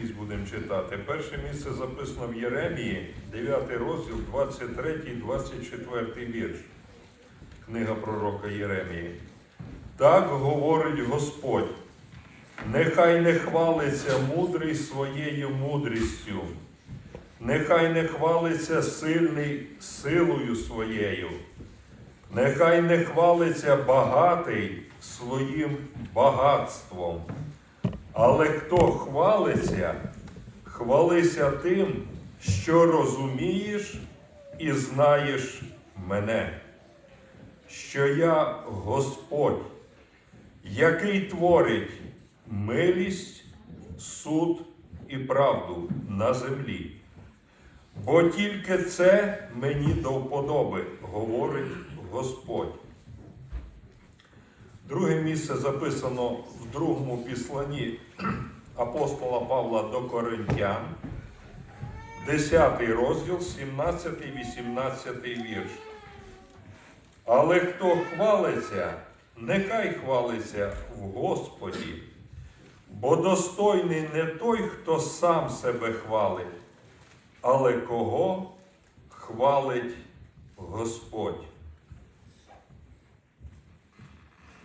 місць будемо читати. Перше місце записано в Єремії, 9 розділ, 23, 24 вірш. Книга пророка Єремії. Так говорить Господь. Нехай не хвалиться мудрий своєю мудрістю, нехай не хвалиться сильний силою своєю, нехай не хвалиться багатий своїм багатством. Але хто хвалиться, хвалися тим, що розумієш і знаєш мене, що я Господь, який творить милість, суд і правду на землі. Бо тільки це мені до вподоби, говорить Господь. Друге місце записано в другому післанні апостола Павла до Коринтян, 10 розділ, 17-18 вірш. Але хто хвалиться, нехай хвалиться в Господі, бо достойний не той, хто сам себе хвалить, але кого хвалить Господь.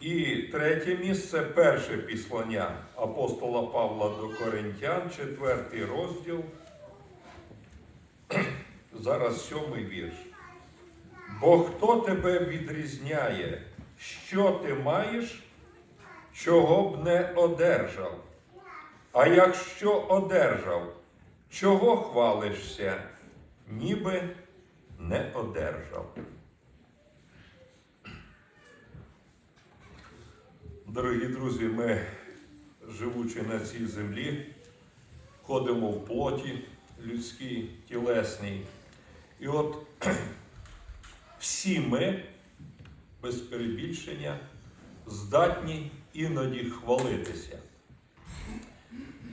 І третє місце перше післання апостола Павла до Коринтян, четвертий розділ. Зараз сьомий вірш. Бо хто тебе відрізняє, що ти маєш, чого б не одержав? А якщо одержав, чого хвалишся, ніби не одержав? Дорогі друзі, ми, живучи на цій землі, ходимо в плоті людській, тілесній. І от всі ми, без перебільшення, здатні іноді хвалитися.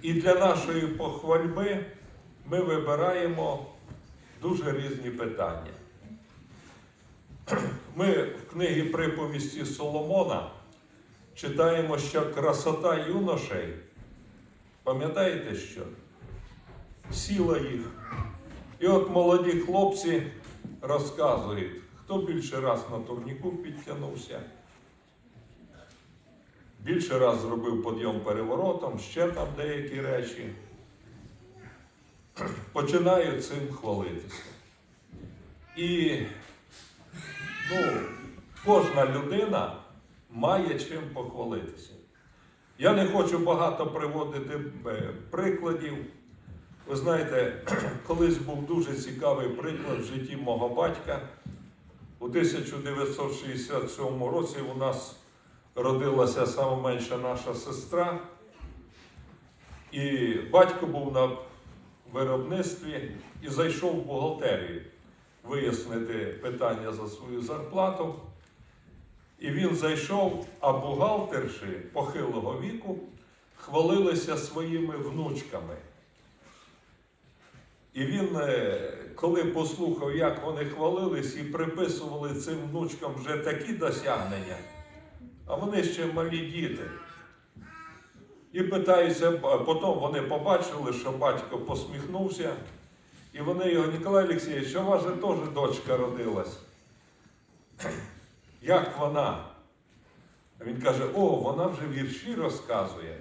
І для нашої похвальби ми вибираємо дуже різні питання. Ми в книгі приповісті Соломона читаємо, що красота юношей, пам'ятаєте що? Сіла їх. І от молоді хлопці розказують, хто більше раз на турніку підтягнувся, більше раз зробив підйом переворотом, ще там деякі речі. Починають цим хвалитися. І ну, кожна людина має чим похвалитися. Я не хочу багато приводити е, прикладів. Ви знаєте, колись був дуже цікавий приклад в житті мого батька. У 1967 році у нас родилася найменша наша сестра, і батько був на виробництві і зайшов в бухгалтерію вияснити питання за свою зарплату. І він зайшов, а бухгалтерші похилого віку хвалилися своїми внучками. І він, е, коли послухав, як вони хвалились і приписували цим внучкам вже такі досягнення, а вони ще малі діти. І питаються, потім вони побачили, що батько посміхнувся, і вони його, Ніколай Олексійович, у вас же теж дочка родилась? Як вона? А він каже, о, вона вже вірші розказує.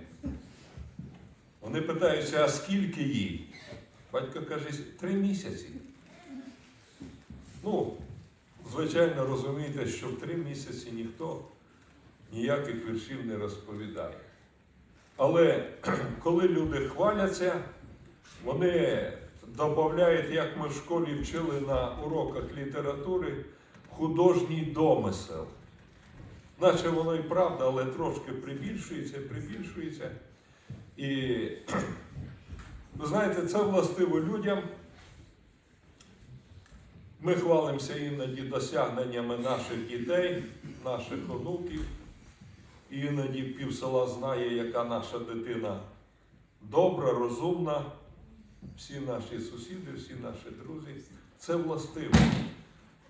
Вони питаються, а скільки їй? Батько каже, три місяці. Ну, звичайно, розумієте, що в три місяці ніхто ніяких віршів не розповідає. Але коли люди хваляться, вони додають, як ми в школі вчили на уроках літератури, художній домисел. Наче воно і правда, але трошки прибільшується, прибільшується. І ви знаєте, це властиво людям. Ми хвалимося іноді досягненнями наших дітей, наших онуків. І іноді пів села знає, яка наша дитина добра, розумна. Всі наші сусіди, всі наші друзі. Це властиво.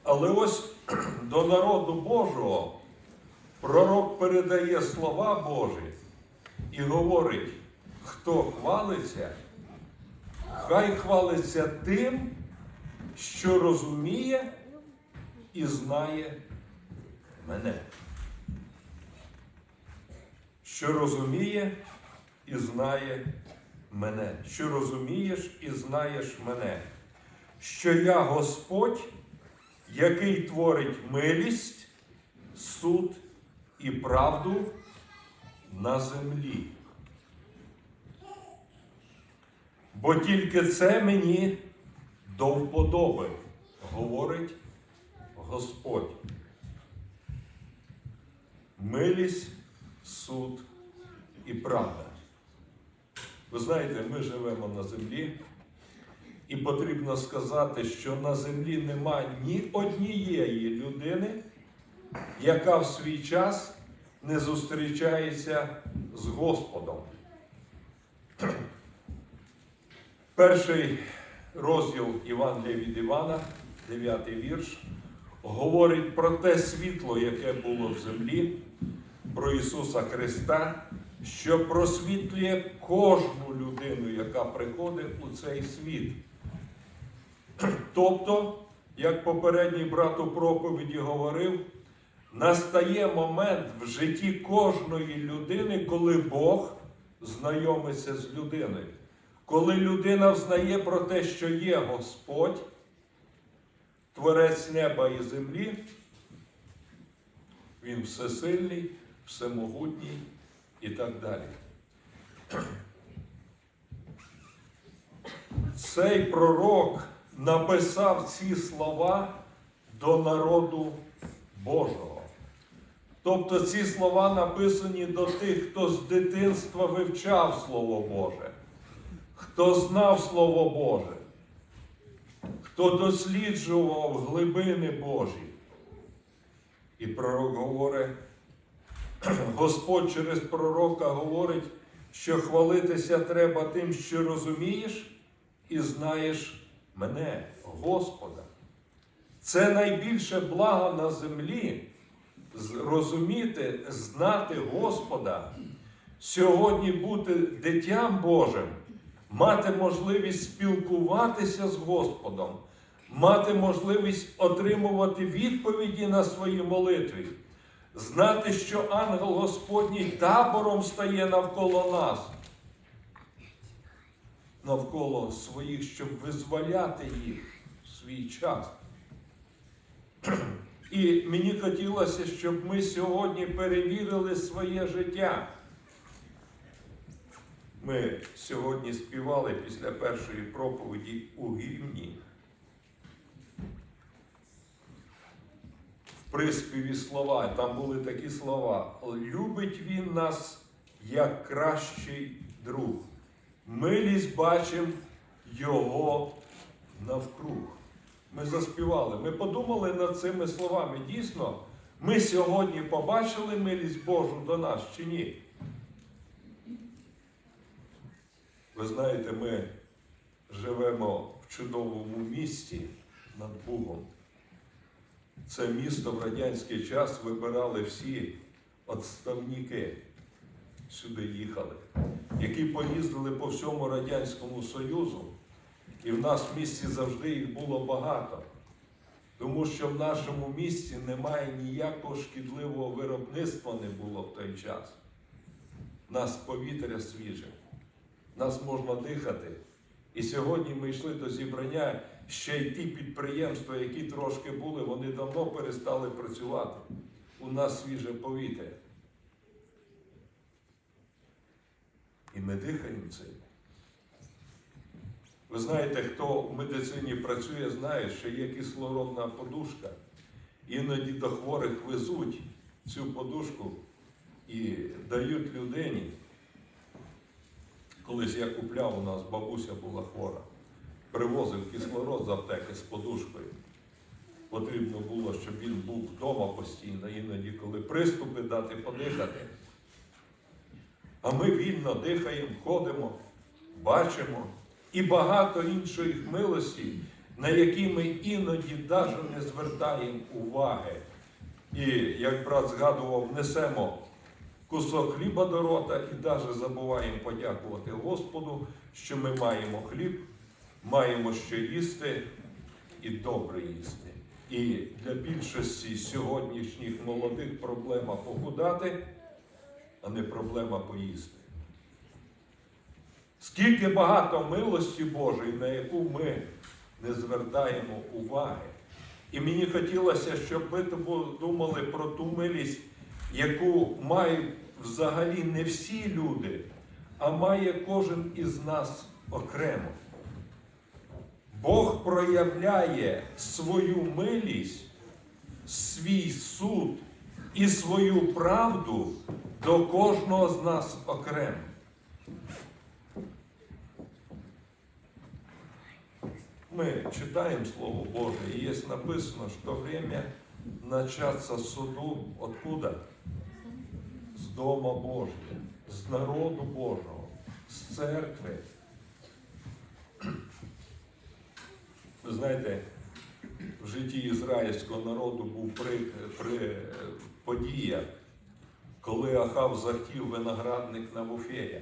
Але ось до народу Божого пророк передає слова Божі і говорить, хто хвалиться, хай хвалиться тим, що розуміє і знає мене. Що розуміє і знає мене. Що розумієш і знаєш мене. Що я Господь, який творить милість, суд і правду на землі. Бо тільки це мені до вподоби, говорить Господь. Милість, суд і правда. Ви знаєте, ми живемо на землі, і потрібно сказати, що на землі нема ні однієї людини, яка в свій час не зустрічається з Господом. Перший розділ Євангелія від Івана, 9 вірш, говорить про те світло, яке було в землі, про Ісуса Христа, що просвітлює кожну людину, яка приходить у цей світ. Тобто, як попередній брат у проповіді говорив, настає момент в житті кожної людини, коли Бог знайомиться з людиною. Коли людина взнає про те, що є Господь, Творець неба і землі, Він всесильний, всемогутній і так далі. Цей пророк написав ці слова до народу Божого. Тобто ці слова написані до тих, хто з дитинства вивчав Слово Боже, хто знав Слово Боже, хто досліджував глибини Божі. І пророк говорить, Господь через пророка говорить, що хвалитися треба тим, що розумієш і знаєш мене, Господа. Це найбільше благо на землі розуміти, знати Господа, сьогодні бути дитям Божим, мати можливість спілкуватися з Господом, мати можливість отримувати відповіді на свої молитви, знати, що ангел Господній табором стає навколо нас, навколо своїх, щоб визволяти їх в свій час. І мені хотілося, щоб ми сьогодні перевірили своє життя. Ми сьогодні співали після першої проповіді у гімні. В приспіві слова, там були такі слова. Любить він нас як кращий друг. Милість бачим його навкруг. Ми заспівали, ми подумали над цими словами. Дійсно, ми сьогодні побачили милість Божу до нас чи ні? Ви знаєте, ми живемо в чудовому місті над Бугом. Це місто в радянський час вибирали всі отставники, сюди їхали, які поїздили по всьому Радянському Союзу. І в нас в місті завжди їх було багато. Тому що в нашому місті немає ніякого шкідливого виробництва не було в той час. У нас повітря свіже, нас можна дихати. І сьогодні ми йшли до зібрання, ще й ті підприємства, які трошки були, вони давно перестали працювати. У нас свіже повітря. І ми дихаємо цим. Ви знаєте, хто в медицині працює, знає, що є кислородна подушка. Іноді до хворих везуть цю подушку і дають людині. Колись я купляв, у нас бабуся була хвора, привозив кислород з аптеки з подушкою. Потрібно було, щоб він був вдома постійно, іноді, коли приступи дати подихати. А ми вільно дихаємо, ходимо, бачимо і багато іншої милості, на які ми іноді навіть не звертаємо уваги. І, як брат згадував, несемо кусок хліба до рота і навіть забуваємо подякувати Господу, що ми маємо хліб, маємо що їсти і добре їсти. І для більшості сьогоднішніх молодих проблема похудати, а не проблема поїсти. Скільки багато милості Божої, на яку ми не звертаємо уваги. І мені хотілося, щоб ви думали про ту милість, яку мають взагалі не всі люди, а має кожен із нас окремо. Бог проявляє свою милість, свій суд і свою правду до кожного з нас окремо. Мы читаем Слово Божие, и есть написано, что время начаться суду откуда? З Дома Божого, з народу Божого, з церкви. Ви знаєте, в житті ізраїльського народу був при, при подія, коли Ахав захотів виноградник на Вуфея.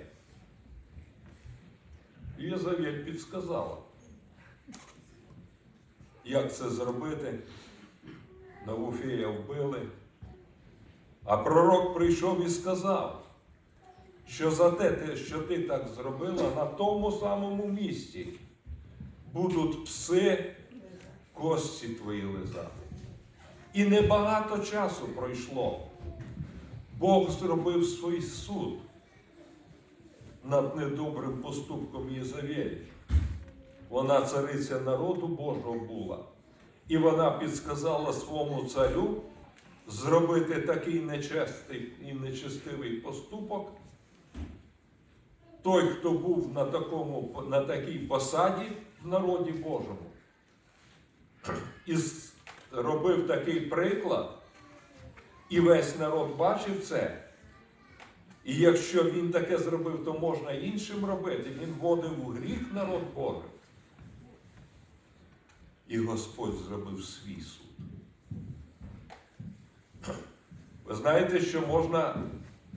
Єзавель підсказала як це зробити. Навуфея вбили. А пророк прийшов і сказав, що за те, що ти так зробила, на тому самому місці будуть пси кості твої лизати. І небагато часу пройшло. Бог зробив свій суд над недобрим поступком Єзавелі. Вона цариця народу Божого була. І вона підсказала своєму царю зробити такий нечестий і нечестивий поступок. Той, хто був на, такому, на такій посаді в народі Божому, і робив такий приклад, і весь народ бачив це. І якщо він таке зробив, то можна іншим робити. Він вводив у гріх народ Божий. І Господь зробив свій суд. Ви знаєте, що можна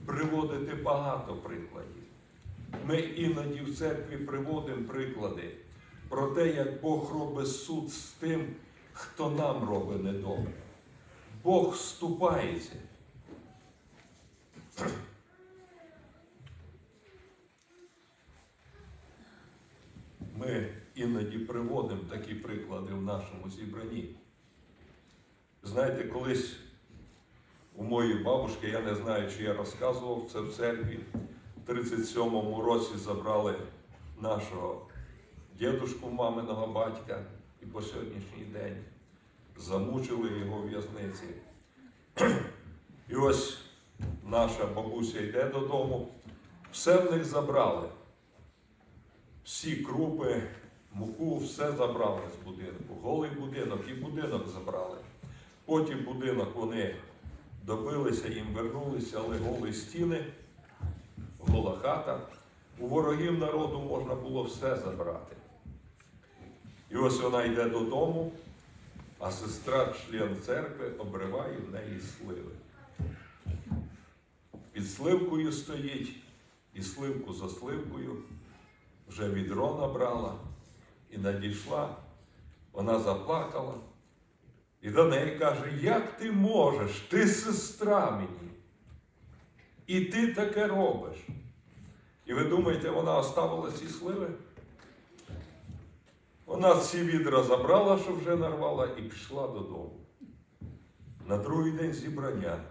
приводити багато прикладів. Ми іноді в церкві приводимо приклади про те, як Бог робить суд з тим, хто нам робить недобре. Бог вступається. Ми іноді приводимо такі приклади в нашому зібранні. Знаєте, колись у моєї бабушки, я не знаю, чи я розказував це в церкві, в 37-му році забрали нашого дідушку маминого батька і по сьогоднішній день замучили його в в'язниці. І ось наша бабуся йде додому, все в них забрали. Всі крупи, муку, все забрали з будинку. Голий будинок і будинок забрали. Потім будинок вони добилися, їм вернулися, але голі стіни, гола хата. У ворогів народу можна було все забрати. І ось вона йде додому, а сестра, член церкви, обриває в неї сливи. Під сливкою стоїть, і сливку за сливкою вже відро набрала і надійшла, вона заплакала. І до неї каже, як ти можеш, ти сестра мені. І ти таке робиш. І ви думаєте, вона оставила ці сливи? Вона ці відра забрала, що вже нарвала, і пішла додому. На другий день зібрання.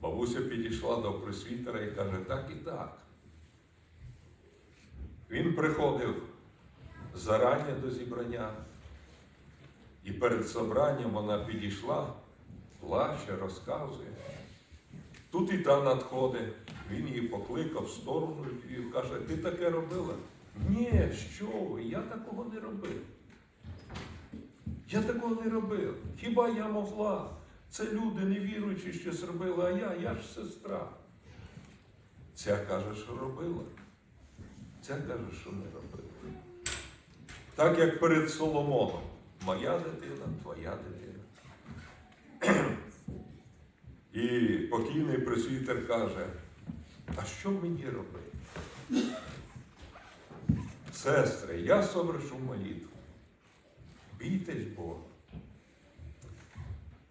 Бабуся підійшла до пресвітера і каже, так і так. Він приходив зарані до зібрання, і перед собранням вона підійшла, плаче, розказує. Тут і та надходить, він її покликав в сторону і каже, ти таке робила? Ні, що ви, я такого не робив. Я такого не робив. Хіба я могла? Це люди невіруючі щось робили, а я, я ж сестра. Ця каже, що робила. Ця каже, що не робила. Так як перед Соломоном. Моя дитина, твоя дитина. І покійний пресвітер каже, а що мені робити? Сестри, я совершу молитву. Бійтесь Бога.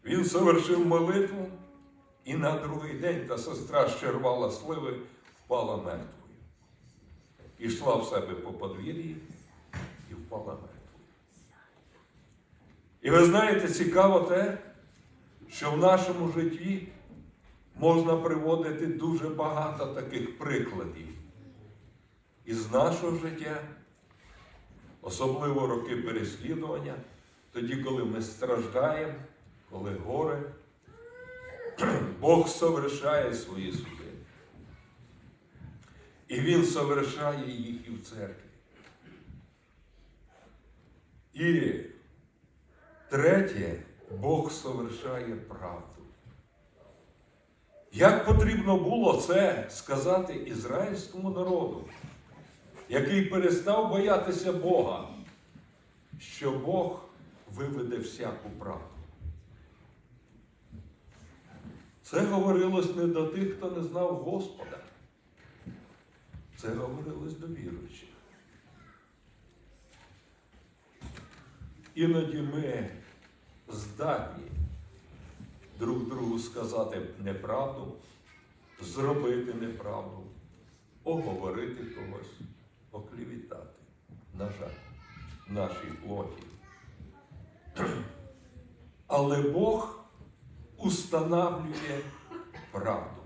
Він совершив молитву, і на другий день та сестра щервала сливи, впала мертвою. Ішла в себе по подвір'ї і впала мертвою. І ви знаєте, цікаво те, що в нашому житті можна приводити дуже багато таких прикладів із нашого життя, особливо роки переслідування, тоді, коли ми страждаємо, коли горе, Бог совершає свої суди. І Він совершає їх і в церкві. І третє, Бог совершає правду. Як потрібно було це сказати ізраїльському народу, який перестав боятися Бога, що Бог виведе всяку правду. Це говорилось не до тих, хто не знав Господа. Це говорилось до віруючих. Іноді ми здатні друг другу сказати неправду, зробити неправду, оговорити когось, оклівітати, на жаль, в нашій плоті. Але Бог устанавлює правду.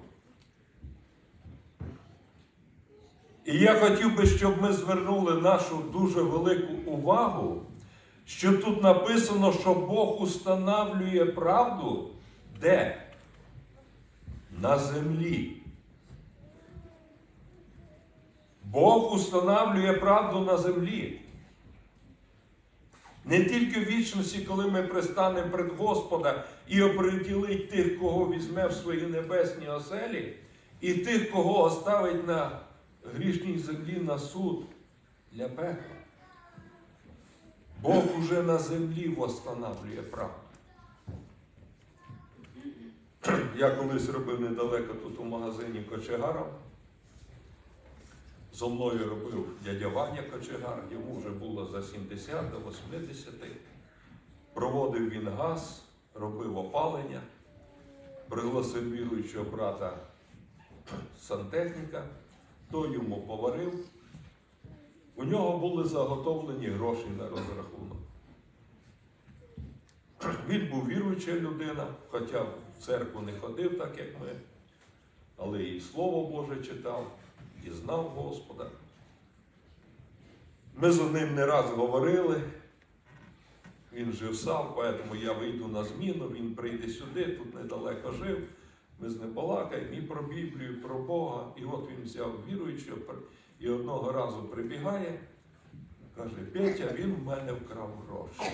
І я хотів би, щоб ми звернули нашу дуже велику увагу, що тут написано, що Бог устанавлює правду де? На землі. Бог устанавлює правду на землі. Не тільки в вічності, коли ми пристанемо пред Господа і оприділить тих, кого візьме в свої небесні оселі, і тих, кого оставить на грішній землі на суд для пекла. Бог уже на землі восстанавлює правду. Я колись робив недалеко тут у магазині кочегаром. Зо мною робив дядя Ваня Кочегар, йому вже було за 70 до 80. Проводив він газ, робив опалення, пригласив віруючого брата сантехніка, той йому поварив. У нього були заготовлені гроші на розрахунок. Він був віруюча людина, хоча в церкву не ходив, так як ми, але і Слово Боже читав, і знав Господа. Ми з ним не раз говорили. Він жив сам, тому я вийду на зміну, він прийде сюди, тут недалеко жив. Ми з ним балакаємо і про Біблію, і про Бога. І от він взяв віруючого і одного разу прибігає, каже, Петя, він в мене вкрав гроші.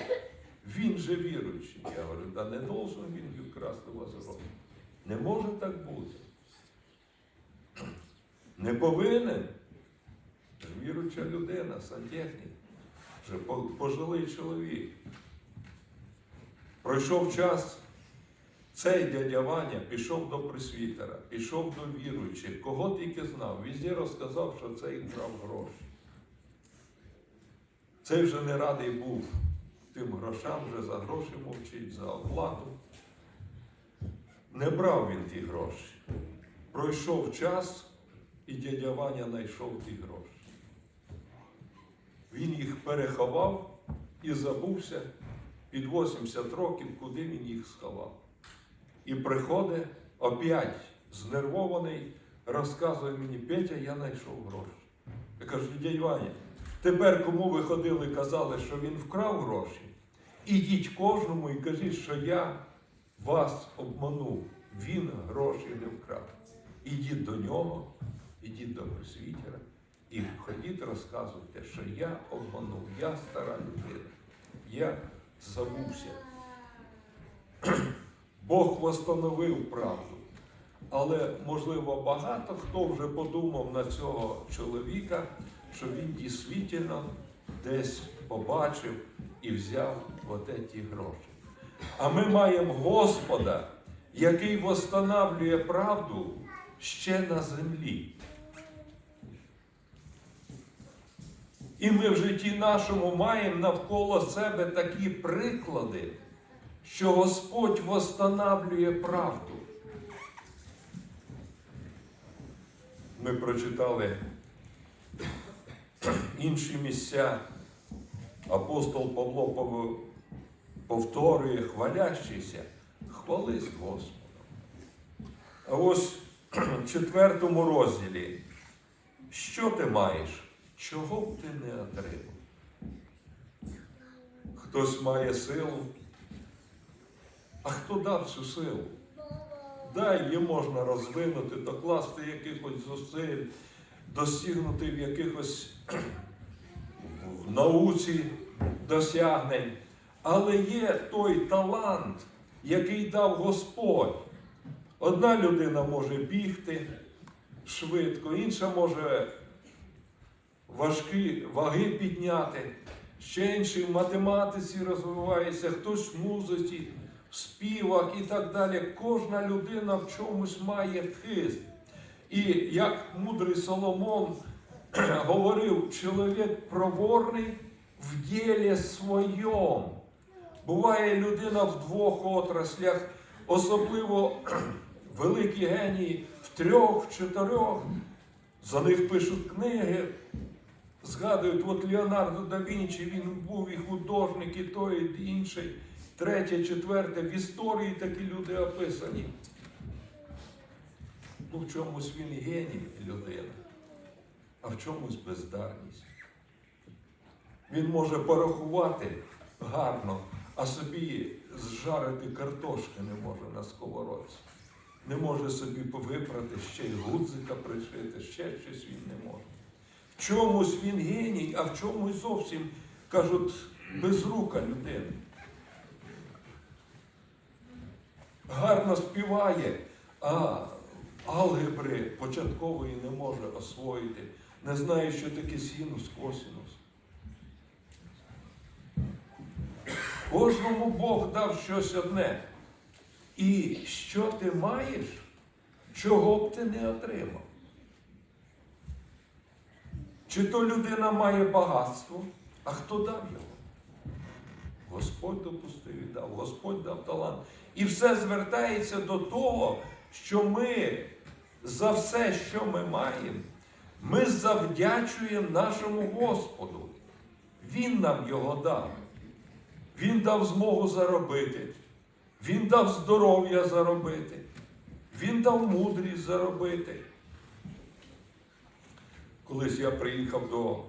Він же віруючий. Я говорю, да не должен він вкрасти у вас гроші. Не може так бути. Не повинен. Ж Віруюча людина, сантехнік, вже пожилий чоловік. Пройшов час, цей дядя Ваня пішов до пресвітера, пішов до віруючих, кого тільки знав, везде розказав, що цей вкрав гроші. Цей вже не радий був тим грошам, вже за гроші мовчить, за оплату. Не брав він ті гроші. Пройшов час, і дядя Ваня знайшов ті гроші. Він їх переховав і забувся під 80 років, куди він їх сховав. І приходить опять знервований, розказує мені, Петя, я знайшов гроші. Я кажу, дядь Ваня, тепер кому ви ходили, казали, що він вкрав гроші, ідіть кожному і кажіть, що я вас обманув. Він гроші не вкрав. Ідіть до нього, ідіть до просвітера і ходіть розказуйте, що я обманув, я стара людина, я забувся. Бог восстановив правду. Але, можливо, багато хто вже подумав на цього чоловіка, що він дійсно десь побачив і взяв от ті гроші. А ми маємо Господа, який восстанавлює правду, ще на землі. І ми в житті нашому маємо навколо себе такі приклади, що Господь восстанавлює правду. Ми прочитали інші місця. Апостол Павло повторює, хвалящийся, хвались Господом. А ось в четвертому розділі, що ти маєш, чого б ти не отримав? Хтось має силу, а хто дав цю силу? Да, її можна розвинути, докласти якихось зусиль, досягнути в якихось в науці досягнень. Але є той талант, який дав Господь. Одна людина може бігти швидко, інша може важкі ваги підняти, ще інший в математиці розвивається, хтось в музиці, в співах і так далі. Кожна людина в чомусь має хист. І як мудрий Соломон говорив, чоловік проворний в ділі своєму. Буває людина в двох отраслях, особливо великі генії в трьох, в чотирьох. За них пишуть книги. Згадують, от Леонардо да Вінчі, він був і художник, і той, і інший. Третє, четверте, в історії такі люди описані. Ну, в чомусь він геній людина, а в чомусь бездарність. Він може порахувати гарно, а собі зжарити картошки не може на сковородці. Не може собі випрати, ще й гудзика пришити, ще щось він не може. Чомусь він геній, а в чомусь зовсім, кажуть, безрука людина. Гарно співає, а алгебри початкової не може освоїти, не знає, що таке синус, косинус. Кожному Бог дав щось одне. І що ти маєш, чого б ти не отримав? Чи то людина має багатство, а хто дав його? Господь допустив і дав, Господь дав талант. І все звертається до того, що ми за все, що ми маємо, ми завдячуємо нашому Господу. Він нам його дав. Він дав змогу заробити. Він дав здоров'я заробити. Він дав мудрість заробити. Колись я приїхав до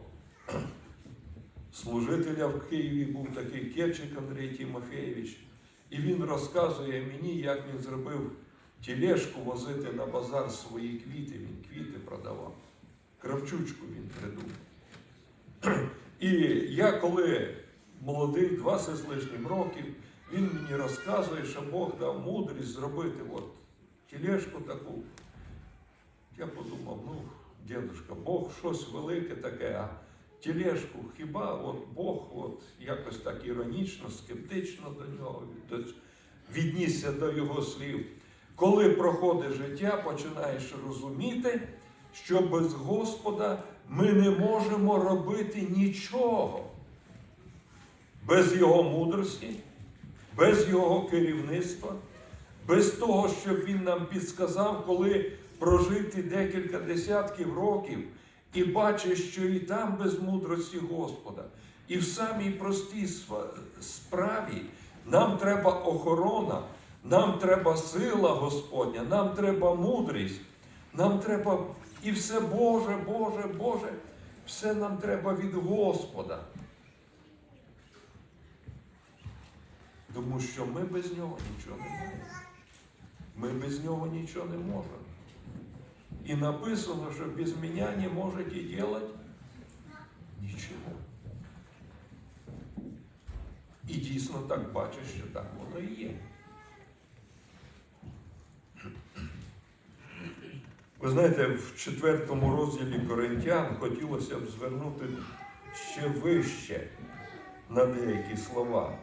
служителя в Києві, був такий Кепчик Андрій Тимофеєвич, і він розказує мені, як він зробив тілешку возити на базар свої квіти. Він квіти продавав. Кравчучку він придумав. І я коли молодий, 20 з лишнім років, він мені розказує, що Бог дав мудрість зробити от тілешку таку. Я подумав, ну, дідушка, Бог щось велике таке, а тілешку хіба от Бог от якось так іронічно, скептично до нього віднісся до його слів. Коли проходить життя, починаєш розуміти, що без Господа ми не можемо робити нічого. Без Його мудрості, без Його керівництва, без того, щоб Він нам підсказав, коли прожити декілька десятків років і бачиш, що і там без мудрості Господа. І в самій простій справі нам треба охорона, нам треба сила Господня, нам треба мудрість, нам треба і все Боже, Боже, Боже, все нам треба від Господа. Тому що ми без нього нічого не можемо. Ми без нього нічого не можемо. І написано, що без мене не можете делать нічого. І дійсно так бачиш, що так воно і є. Ви знаєте, в четвертому розділі Коринтян хотілося б звернути ще вище на деякі слова.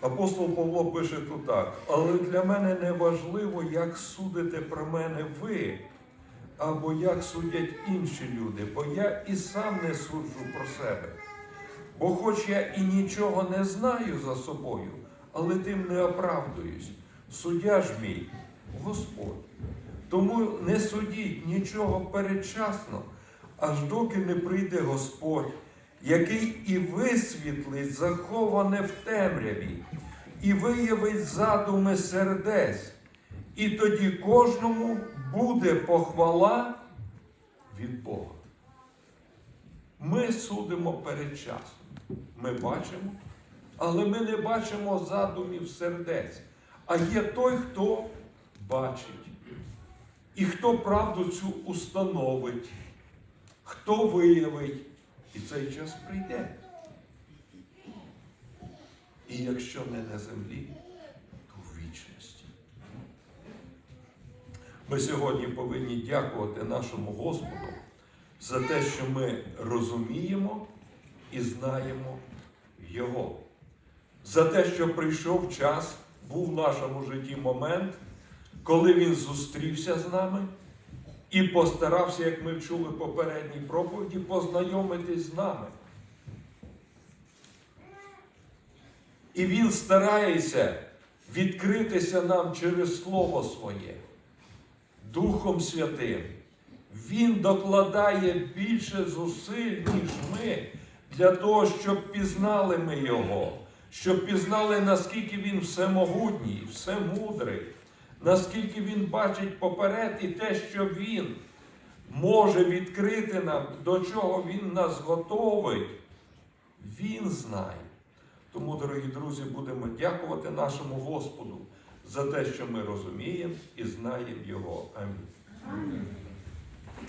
Апостол Павло пише тут так, але для мене не важливо, як судите про мене ви, або як судять інші люди, бо я і сам не суджу про себе. Бо хоч я і нічого не знаю за собою, але тим не оправдуюсь. Суддя ж мій Господь. Тому не судіть нічого передчасно, аж доки не прийде Господь, який і висвітлить заховане в темряві, і виявить задуми сердець, і тоді кожному буде похвала від Бога. Ми судимо передчасно. Ми бачимо, але ми не бачимо задумів сердець. А є той, хто бачить. І хто правду цю установить, хто виявить, і цей час прийде. І якщо не на землі, то в вічності. Ми сьогодні повинні дякувати нашому Господу за те, що ми розуміємо і знаємо Його. За те, що прийшов час, був в нашому житті момент, коли Він зустрівся з нами і постарався, як ми чули в попередній проповіді, познайомитись з нами. І Він старається відкритися нам через Слово Своє, Духом Святим. Він докладає більше зусиль, ніж ми, для того, щоб пізнали ми Його, щоб пізнали, наскільки Він всемогутній, всемудрий, наскільки Він бачить поперед і те, що Він може відкрити нам, до чого Він нас готовить, Він знає. Тому, дорогі друзі, будемо дякувати нашому Господу за те, що ми розуміємо і знаємо Його. Амінь.